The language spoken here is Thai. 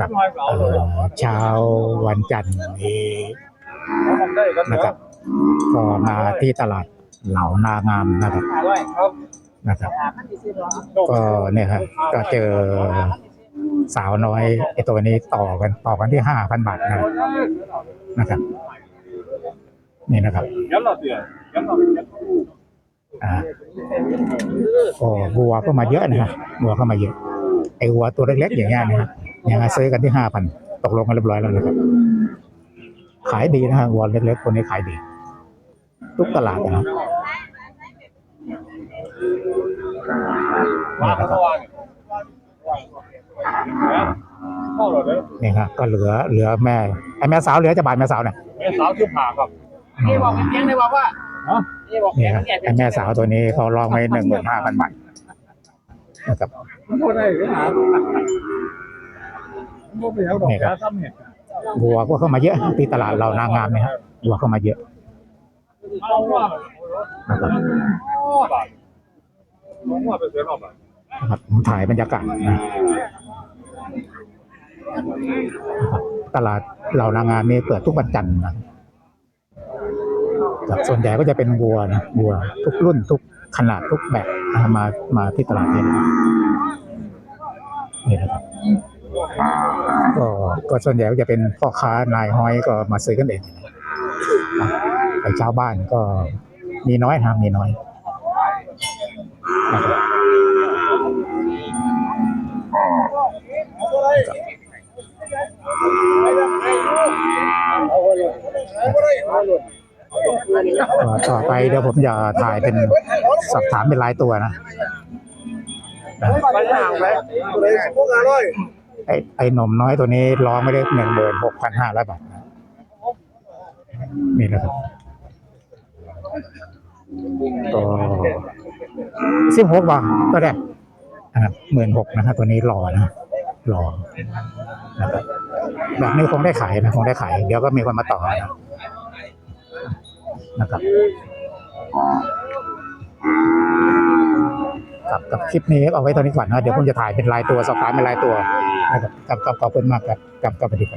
ครับเช้าวันจันทร์นี้นะครับ ก็มาที่ตลาดเหล่านางามนะครับนะครับ ก็เนี่ยครับก็เจอสาวน้อยไอตัวนี้ต่อกันต่อกันที่ห้าพันบาทนะนะครับ นี่นะครับอ่าก็วัวก็มาเยอะนะครับวัวก็มาเยอะ ไอวัวตัวเล็กๆอย่างเงี้ยนะครับยังซื้อกันที่ห้าพันตกลงกันเรียบร้อยแล้วนะครับ ขายดีนะฮะวัวเล็กๆคนนี้ขายดี ทุกตลาดนะครับนี่นะครับนี่ครับก็เหลือเหลือแม่ไอแม่สาวเหลือจะบาทแม่สาวเนี่ยแม่สาวชื่อผ่าครับอ๋นี่บออกเป็นเสียงเลยบอกว่าฮะนี่บอกนี่ครับไอแม่สาวตัวนี้เขาลองไว้หนึ่งหมื่นห้าพันบาท นะครับมันพูดได้หรือเปล่ามันพูดไปแล้วดอกยาซ้ำเห็ดวัวก็เข้ามาเยอะที่ตลาดเรานางงามเนี่ยครับวัวเข้ามาเยอะเอาว่านะครับบาทมองว่าเป็นเสือรอบอะนะครับผมถ่ายบรรยากาศนะตลาดเหล่านางงามนี่เปิดทุกวันจันทร์นะครับส่วนใหญ่ก็จะเป็นวัวนะวัวทุกรุ่นทุกขนาดทุกแบบนะ มามาที่ตลาดนี้นะครับนี่นะครับก็ก็ส่วนใหญ่ก็จะเป็นพ่อค้านายห้อยก็มาซื้อกันเองนะไอ้ชาวบ้านก็มีน้อยนะมีน้อยต่อไปเดี๋ยวผมจะถ่ายเป็น สอบถามเป็นรายตัวนะนะไปห่างไปเลยพวกอร่อยไอ้ไอ้หนมน้อยตัวนี้ร้องไม่ได้หนึ่งหมื่นหกพันห้าร้อยบาทนะนี่นะครับก็สิบหกบาทก็ได้นะครับหมื่นหกนะครับตัวนี้หล่อนะหล่อนะครับแบบนี้คงได้ขายนะคงได้ขาย เดี๋ยวก็มีคนมาต่อนะนะครับ กับกับคลิปนี้เอาไว้ตอนนี้ก่อนนะเดี๋ยวผมจะถ่ายเป็นลายตัวสอบถามเป็นลายตัวนะครับกับขอบคุณมากครับกับกับปฏิบัติ